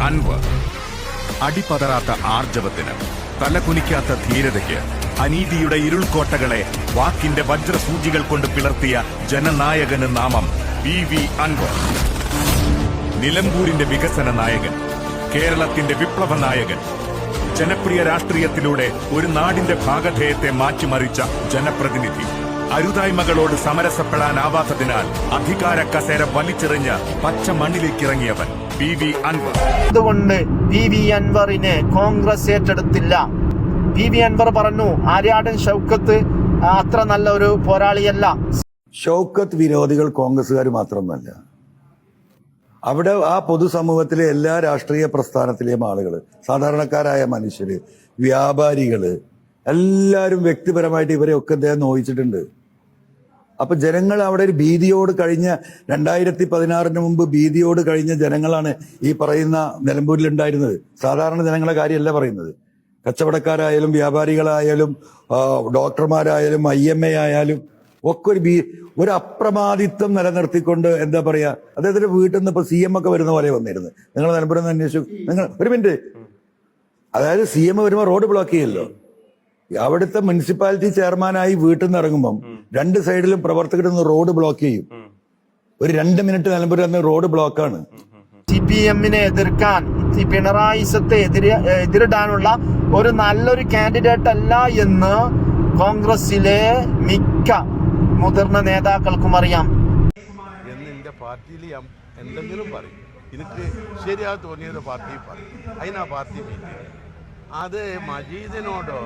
അൻവർ. അടിപതറാത്ത ആർജവത്തിന് തലകുനിക്കാത്ത ധീരതയ്ക്ക് അനീതിയുടെ ഇരുൾക്കോട്ടകളെ വാക്കിന്റെ വജ്രസൂചികൾ കൊണ്ട് പിളർത്തിയ ജനനായകന് നാമം പി വി അൻവർ. നിലമ്പൂരിന്റെ വികസന നായകൻ കേരളത്തിന്റെ വിപ്ലവ നായകൻ ജനപ്രിയ രാഷ്ട്രീയത്തിലൂടെ ഒരു നാടിന്റെ ഭാഗധേയത്തെ മാറ്റിമറിച്ച ജനപ്രതിനിധി. അരുതായ്മകളോട് സമരസപ്പെടാനാവാത്തതിനാൽ അധികാര കസേര വലിച്ചെറിഞ്ഞ് പച്ച മണ്ണിലേക്കിറങ്ങിയവൻ പി വി അൻവർ. അതുകൊണ്ട് പി വി അൻവറിനെ കോൺഗ്രസ് ഏറ്റെടുത്തില്ല. പി വി അൻവർ പറഞ്ഞു ആര്യാടൻ ഷൗക്കത്ത് അത്ര നല്ല ഒരു പോരാളിയല്ല. ഷൗക്കത്ത് വിരോധികൾ കോൺഗ്രസ്സുകാർ മാത്രമല്ല അവിടെ ആ പൊതുസമൂഹത്തിലെ എല്ലാ രാഷ്ട്രീയ പ്രസ്ഥാനത്തിലെയും ആളുകൾ സാധാരണക്കാരായ മനുഷ്യര് വ്യാപാരികൾ എല്ലാവരും വ്യക്തിപരമായിട്ട് ഇവരെയൊക്കെ അദ്ദേഹം നോയിച്ചിട്ടുണ്ട്. അപ്പൊ ജനങ്ങൾ അവിടെ ഒരു ഭീതിയോട് കഴിഞ്ഞ രണ്ടായിരത്തി പതിനാറിന് മുമ്പ് ഭീതിയോട് കഴിഞ്ഞ ജനങ്ങളാണ് ഈ പറയുന്ന നിലമ്പൂരിൽ ഉണ്ടായിരുന്നത് സാധാരണ ജനങ്ങളെ കാര്യമല്ല പറയുന്നത്. കച്ചവടക്കാരായാലും വ്യാപാരികളായാലും ഡോക്ടർമാരായാലും ഐ എം എ ആയാലും ഒക്കെ ഒരു ഭീ ഒരു അപ്രമാദിത്വം നിലനിർത്തിക്കൊണ്ട് എന്താ പറയാ അദ്ദേഹത്തിന്റെ വീട്ടിൽ നിന്ന് ഇപ്പൊ സി എം ഒക്കെ വരുന്ന പോലെ വന്നിരുന്നു. നിങ്ങൾ നിലമ്പൂരിൽ നിന്ന് അന്വേഷിച്ചു. നിങ്ങൾ ഒരു മിനിറ്റ്. അതായത് സി എം വരുമ്പോൾ റോഡ് ബ്ലോക്ക് ചെയ്യല്ലോ. അവിടുത്തെ മുനിസിപ്പാലിറ്റി ചെയർമാനായി വീട്ടിൽ നിന്ന് ഇറങ്ങുമ്പം രണ്ട് സൈഡിലും പ്രവർത്തകർ റോഡ് ബ്ലോക്ക് ചെയ്യും. ഒരു രണ്ട് മിനിറ്റ് നിലമ്പൂർ റോഡ് ബ്ലോക്കാണ് സി പി എമ്മിനെ എതിർക്കാൻ ഈ പിണറായിസത്തെ എതിരെ എതിരിടാനുള്ള ഒരു നല്ലൊരു കാൻഡിഡേറ്റ് അല്ല എന്ന് കോൺഗ്രസിലെ മിക്ക മുതിർന്ന നേതാക്കൾക്കും അറിയാം. എന്ന് എന്റെ പാർട്ടിയിൽ ഞാൻ എന്തെങ്കിലും പറയും. എനിക്ക് ശരിയാ തോന്നിയത് പാർട്ടി പറയും. അതിനാ പാർട്ടി മീറ്റിംഗ് അത് മജീദിനോടോ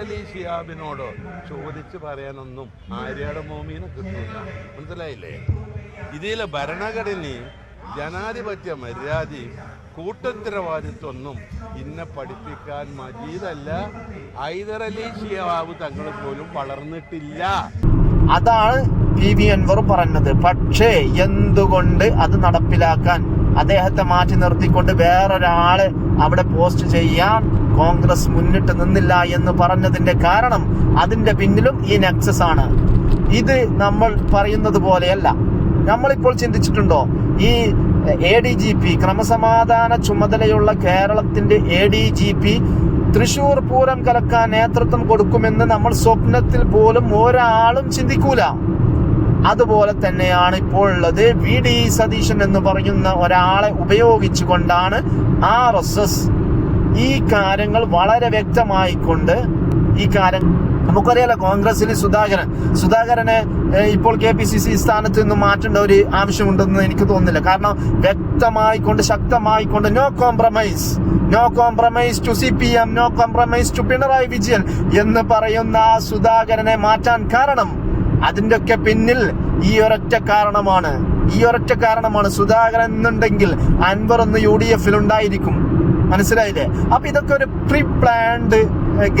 അലി ഷിയാബിനോടോ ചോദിച്ച് പറയാനൊന്നും ആര്യയുടെ മോമീനെ കിട്ടില്ല മനസ്സിലായില്ലേ? ഇതിലെ ഭരണഘടനയും ജനാധിപത്യ മര്യാദയും കൂട്ടുത്തരവാദിത്വമൊന്നും ഇന്നെ പഠിപ്പിക്കാൻ മജീദല്ല. ഹൈദർ അലി ഷിയാബ് തങ്ങൾ പോലും വളർന്നിട്ടില്ല. അതാണ് പി വി അൻവർ പറഞ്ഞത്. പക്ഷേ എന്തുകൊണ്ട് അത് നടപ്പിലാക്കാൻ അദ്ദേഹത്തെ മാറ്റി നിർത്തിക്കൊണ്ട് വേറൊരാൾ അവിടെ പോസ്റ്റ് ചെയ്യാൻ കോൺഗ്രസ് മുന്നിട്ട് നിന്നില്ല എന്ന് പറഞ്ഞതിന്റെ കാരണം അതിന്റെ പിന്നിലും ഈ നെക്സസ് ആണ്. ഇത് നമ്മൾ പറയുന്നത് പോലെയല്ല. നമ്മളിപ്പോൾ ചിന്തിച്ചിട്ടുണ്ടോ? ഈ എ ഡി ജി പി ക്രമസമാധാന ചുമതലയുള്ള കേരളത്തിന്റെ A D G P Thrissur Pooram കലക്കാൻ നേതൃത്വം കൊടുക്കുമെന്ന് നമ്മൾ സ്വപ്നത്തിൽ പോലും ഒരാളും ചിന്തിക്കൂല. അതുപോലെ തന്നെയാണ് ഇപ്പോൾ ഉള്ളത്. വി ഡി സതീശൻ എന്ന് പറയുന്ന ഒരാളെ ഉപയോഗിച്ചുകൊണ്ടാണ് ആർ എസ് എസ് ഈ കാര്യങ്ങൾ വളരെ വ്യക്തമായിക്കൊണ്ട് ഈ കാര്യം നമുക്കറിയാലോ കോൺഗ്രസിൽ സുധാകരൻ. സുധാകരന് ഇപ്പോൾ കെ പി സി സി സ്ഥാനത്ത് നിന്ന് മാറ്റേണ്ട ഒരു ആവശ്യമുണ്ടെന്ന് എനിക്ക് തോന്നുന്നില്ല. കാരണം വ്യക്തമായിക്കൊണ്ട് ശക്തമായിക്കൊണ്ട് no compromise no compromise to C P M no compromise to Pinarayi Vijayan എന്ന് പറയുന്ന സുധാകരനെ മാറ്റാൻ കാരണം അതിന്റെ ഒക്കെ പിന്നിൽ ഈ ഒരൊറ്റ കാരണമാണ്. ഈ ഒരൊറ്റ കാരണമാണ് സുധാകരൻ എന്നുണ്ടെങ്കിൽ അൻവർ ഒന്ന് യു ഡി എഫിൽ ഉണ്ടായിരിക്കും. മനസ്സിലായില്ലേ? അപ്പൊ ഇതൊക്കെ ഒരു പ്രീ പ്ലാൻഡ്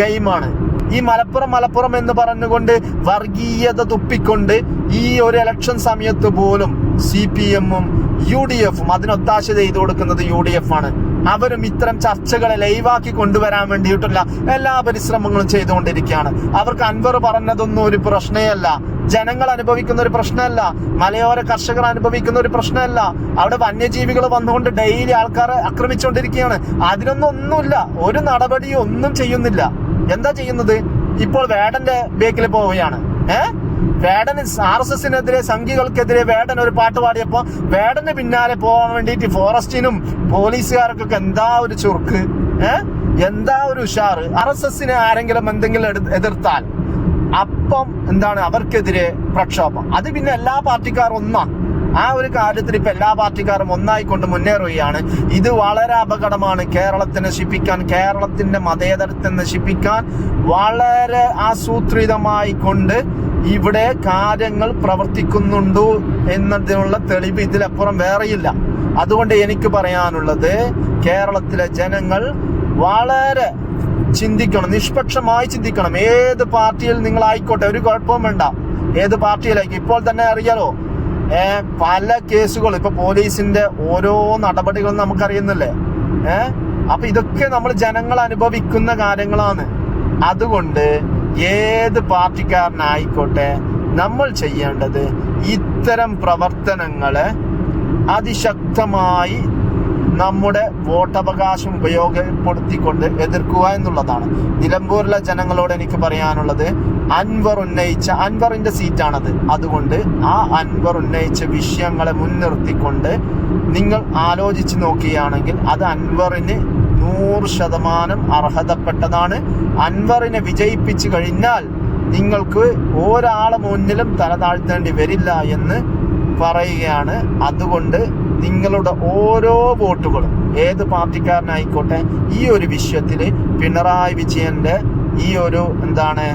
ഗെയിമാണ്. ഈ മലപ്പുറം മലപ്പുറം എന്ന് പറഞ്ഞുകൊണ്ട് വർഗീയത തുപ്പിക്കൊണ്ട് ഈ ഒരു ഇലക്ഷൻ സമയത്ത് പോലും സി പി എമ്മും യു ഡി എഫും അതിനൊത്താശ ചെയ്തു കൊടുക്കുന്നത് യു ഡി എഫ് ആണ് അവരും ഇത്തരം ചർച്ചകളെ ലൈവാക്കി കൊണ്ടുവരാൻ വേണ്ടിയിട്ടുള്ള എല്ലാ പരിശ്രമങ്ങളും ചെയ്തുകൊണ്ടിരിക്കുകയാണ്. അവർക്ക് അൻവർ പറഞ്ഞതൊന്നും ഒരു പ്രശ്നമല്ല. ജനങ്ങൾ അനുഭവിക്കുന്ന ഒരു പ്രശ്നമല്ല. മലയോര കർഷകർ അനുഭവിക്കുന്ന ഒരു പ്രശ്നമല്ല. അവിടെ വന്യജീവികൾ വന്നുകൊണ്ട് ഡെയിലി ആൾക്കാരെ ആക്രമിച്ചുകൊണ്ടിരിക്കുകയാണ്. അതിനൊന്നും ഒന്നുമില്ല. ഒരു നടപടിയും ഒന്നും ചെയ്യുന്നില്ല. എന്താ ചെയ്യുന്നത്? ഇപ്പോൾ വേടന്റെ ബേക്കിൽ പോവുകയാണ്. ഏഹ് വേടൻ ആർ എസ് എസിനെതിരെ സംഘികൾക്കെതിരെ വേടൻ ഒരു പാട്ട് പാടിയപ്പോ വേടന് പിന്നാലെ പോകാൻ വേണ്ടിയിട്ട് ഫോറസ്റ്റിനും പോലീസുകാർക്കൊക്കെ എന്താ ഒരു ചുർക്ക് ഏഹ് എന്താ ഒരു ഉഷാർ ആർ എസ് എസിനെ ആരെങ്കിലും എന്തെങ്കിലും എതിർത്താൽ അപ്പം എന്താണ് അവർക്കെതിരെ പ്രക്ഷോഭം. അത് പിന്നെ എല്ലാ പാർട്ടിക്കാരും ഒന്നാ. ആ ഒരു കാര്യത്തിൽ ഇപ്പൊ എല്ലാ പാർട്ടിക്കാരും ഒന്നായിക്കൊണ്ട് മുന്നേറുകയാണ്. ഇത് വളരെ അപകടമാണ്. കേരളത്തെ നശിപ്പിക്കാൻ കേരളത്തിന്റെ മതേതരത്തെ നശിപ്പിക്കാൻ വളരെ ആസൂത്രിതമായി കൊണ്ട് ഇവിടെ കാര്യങ്ങൾ പ്രവർത്തിക്കുന്നുണ്ടോ എന്നതിനുള്ള തെളിവ് ഇതിലപ്പുറം വേറെയില്ല. അതുകൊണ്ട് എനിക്ക് പറയാനുള്ളത് കേരളത്തിലെ ജനങ്ങൾ വളരെ ചിന്തിക്കണം നിഷ്പക്ഷമായി ചിന്തിക്കണം. ഏത് പാർട്ടിയിൽ നിങ്ങൾ ആയിക്കോട്ടെ ഒരു കുഴപ്പവും വേണ്ട. ഏത് പാർട്ടിയിലേക്ക്? ഇപ്പോൾ തന്നെ അറിയാലോ പല കേസുകൾ ഇപ്പൊ പോലീസിന്റെ ഓരോ നടപടികളും നമുക്കറിയുന്നില്ലേ? ഏഹ് അപ്പൊ ഇതൊക്കെ നമ്മൾ ജനങ്ങൾ അനുഭവിക്കുന്ന കാര്യങ്ങളാണ്. അതുകൊണ്ട് ഏത് പാർട്ടിക്കാരനായിക്കോട്ടെ നമ്മൾ ചെയ്യേണ്ടത് ഇത്തരം പ്രവർത്തനങ്ങളെ അതിശക്തമായി നമ്മുടെ വോട്ടവകാശം ഉപയോഗപ്പെടുത്തിക്കൊണ്ട് എതിർക്കുക എന്നുള്ളതാണ്. നിലമ്പൂരിലെ ജനങ്ങളോട് എനിക്ക് പറയാനുള്ളത് അൻവർ ഉന്നയിച്ച അൻവറിന്റെ സീറ്റാണത്. അതുകൊണ്ട് ആ അൻവർ ഉന്നയിച്ച വിഷയങ്ങളെ മുൻനിർത്തിക്കൊണ്ട് നിങ്ങൾ ആലോചിച്ച് നോക്കുകയാണെങ്കിൽ അത് അൻവറിന് നൂറ് ശതമാനം അർഹതപ്പെട്ടതാണ്. അൻവറിനെ വിജയിപ്പിച്ചു കഴിഞ്ഞാൽ നിങ്ങൾക്ക് ഒരാളെ മുന്നിലും തല താഴ്ത്തേണ്ടി വരില്ല എന്ന് പറയുകയാണ്. അതുകൊണ്ട് നിങ്ങളുടെ ഓരോ വോട്ടുകളും ഏത് പാർട്ടിക്കാരനായിക്കോട്ടെ ഈ ഒരു വിഷയത്തിൽ പിണറായി വിജയന്റെ ഈ ഒരു എന്താണ്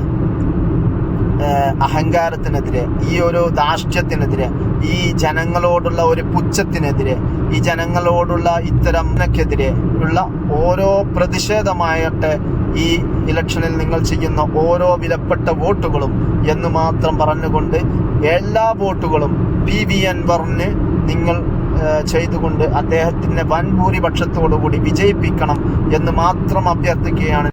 അഹങ്കാരത്തിനെതിരെ ഈ ഒരു ധാർഷ്ട്യത്തിനെതിരെ ഈ ജനങ്ങളോടുള്ള ഒരു പുച്ഛത്തിനെതിരെ ഈ ജനങ്ങളോടുള്ള ഇത്തരംക്കെതിരെ ഉള്ള ഓരോ പ്രതിഷേധമായിട്ട് ഈ ഇലക്ഷനിൽ നിങ്ങൾ ചെയ്യുന്ന ഓരോ വിലപ്പെട്ട വോട്ടുകളും എന്ന് മാത്രം പറഞ്ഞുകൊണ്ട് എല്ലാ വോട്ടുകളും പി വി അൻവറിന് നിങ്ങൾ ചെയ്തുകൊണ്ട് അദ്ദേഹത്തിനെ വൻ ഭൂരിപക്ഷത്തോടു കൂടി വിജയിപ്പിക്കണം എന്ന് മാത്രം അഭ്യർത്ഥിക്കുകയാണ്